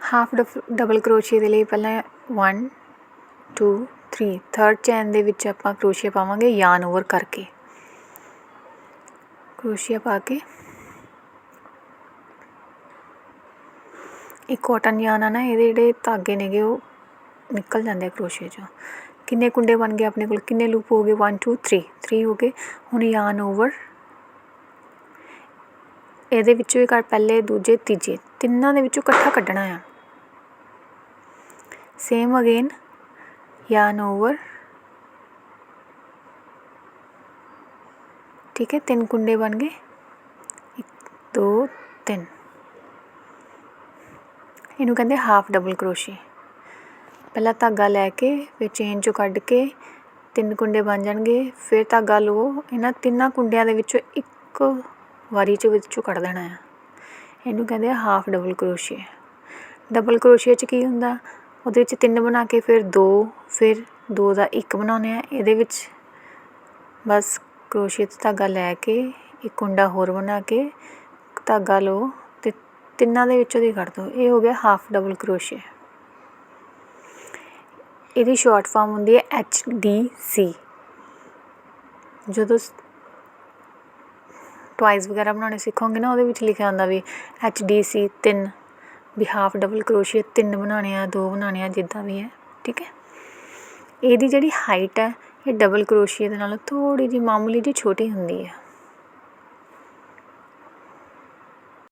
Half double ਕਰੋਸ਼ੀਏ ਦੇ ਲਈ ਪਹਿਲਾਂ 1 2 3 ਥਰਡ ਚੈਨ ਦੇ ਵਿੱਚ ਆਪਾਂ ਕਰੋਸ਼ੀਆ ਪਾਵਾਂਗੇ ਯਾਨ ਓਵਰ ਕਰਕੇ। ਕਰੋਸ਼ੀਆ ਪਾ ਕੇ ਇਹ ਕਾਟਨ ਯਾਨ ਆ ਨਾ, ਇਹਦੇ ਜਿਹੜੇ ਧਾਗੇ ਨੇਗੇ ਉਹ ਨਿਕਲ ਜਾਂਦੇ ਆ ਕਰੋਸ਼ੀਏ ਚੋਂ। ਕਿੰਨੇ ਕੁੰਡੇ ਬਣ ਗਏ ਆਪਣੇ ਕੋਲ? ਕਿੰਨੇ ਲੂਪ ਹੋ ਗਏ? 1 2 3 3 ਹੋ ਗਏ। ਹੁਣ ਯਾਨ ਓਵਰ ਇਹਦੇ ਵਿੱਚੋਂ ਹੀ ਕੱਢ ਪਹਿਲੇ, ਦੂਜੇ, ਤੀਜੇ, ਤਿੰਨਾਂ ਦੇ ਵਿੱਚੋਂ ਇਕੱਠਾ ਕੱਢਣਾ ਆ। ਸੇਮ ਅਗੇਨ yarn ਓਵਰ ਠੀਕ ਹੈ, ਤਿੰਨ ਕੁੰਡੇ ਬਣ ਗਏ। 1 2 3 ਇਹਨੂੰ ਕਹਿੰਦੇ ਹਾਫ ਡਬਲ ਕਰੋਸ਼ੀ ਪਹਿਲਾਂ ਧਾਗਾ ਲੈ ਕੇ, ਫਿਰ ਚੇਨ ਚੋਂ ਕੱਢ ਕੇ, ਤਿੰਨ ਕੁੰਡੇ ਬਣ ਜਾਣਗੇ। ਫਿਰ ਧਾਗਾ ਲਓ ਇਹਨਾਂ ਤਿੰਨਾਂ ਕੁੰਡਿਆਂ ਦੇ ਵਿੱਚੋਂ ਇੱਕ ਵਾਰੀ 'ਚ ਵਿੱਚੋਂ ਕੱਢ ਦੇਣਾ ਆ। ਇਹਨੂੰ ਕਹਿੰਦੇ ਆ ਹਾਫ ਡਬਲ ਕਰੋਸ਼ੀਆ ਡਬਲ ਕਰੋਸ਼ੀਆ 'ਚ ਕੀ ਹੁੰਦਾ? ਉਹਦੇ ਵਿੱਚ ਤਿੰਨ ਬਣਾ ਕੇ ਫਿਰ ਦੋ ਫਿਰ ਦੋ ਦਾ ਇੱਕ ਬਣਾਉਂਦੇ ਹਾਂ ਇਹਦੇ ਵਿੱਚ ਬਸ ਕਰੋਸ਼ੀਆ 'ਚ ਧਾਗਾ ਲੈ ਕੇ, ਇੱਕ ਕੁੰਡਾ ਹੋਰ ਬਣਾ ਕੇ, ਧਾਗਾ ਲਓ ਅਤੇ ਤਿੰਨਾਂ ਦੇ ਵਿੱਚੋਂ ਦੀ ਕੱਢ ਦਿਓ। ਇਹ ਹੋ ਗਿਆ ਹਾਫ ਡਬਲ ਕਰੋਸ਼ੀਆ ਇਹਦੀ ਸ਼ਾਰਟ ਫਾਰਮ ਹੁੰਦੀ ਹੈ ਐਚ ਡੀ ਸੀ ਜਦੋਂ ਟਵਾਈਸ ਵਗੈਰਾ ਬਣਾਉਣੇ ਸਿੱਖੋਗੇ ਨਾ, ਉਹਦੇ ਵਿੱਚ ਲਿਖਿਆ ਹੁੰਦਾ ਵੀ ਐਚ ਡੀ ਸੀ ਤਿੰਨ, ਵੀ ਹਾਫ ਡਬਲ ਕਰੋਸ਼ੀਆ ਤਿੰਨ ਬਣਾਉਣੇ ਆ, ਦੋ ਬਣਾਉਣੇ ਆ, ਜਿੱਦਾਂ ਵੀ ਹੈ, ਠੀਕ ਹੈ? ਇਹਦੀ ਜਿਹੜੀ ਹਾਈਟ ਹੈ, ਇਹ ਡਬਲ ਕਰੋਸ਼ੀਆ ਦੇ ਨਾਲੋਂ ਥੋੜ੍ਹੀ ਜਿਹੀ ਮਾਮੂਲੀ ਜਿਹੀ ਛੋਟੀ ਹੁੰਦੀ ਹੈ।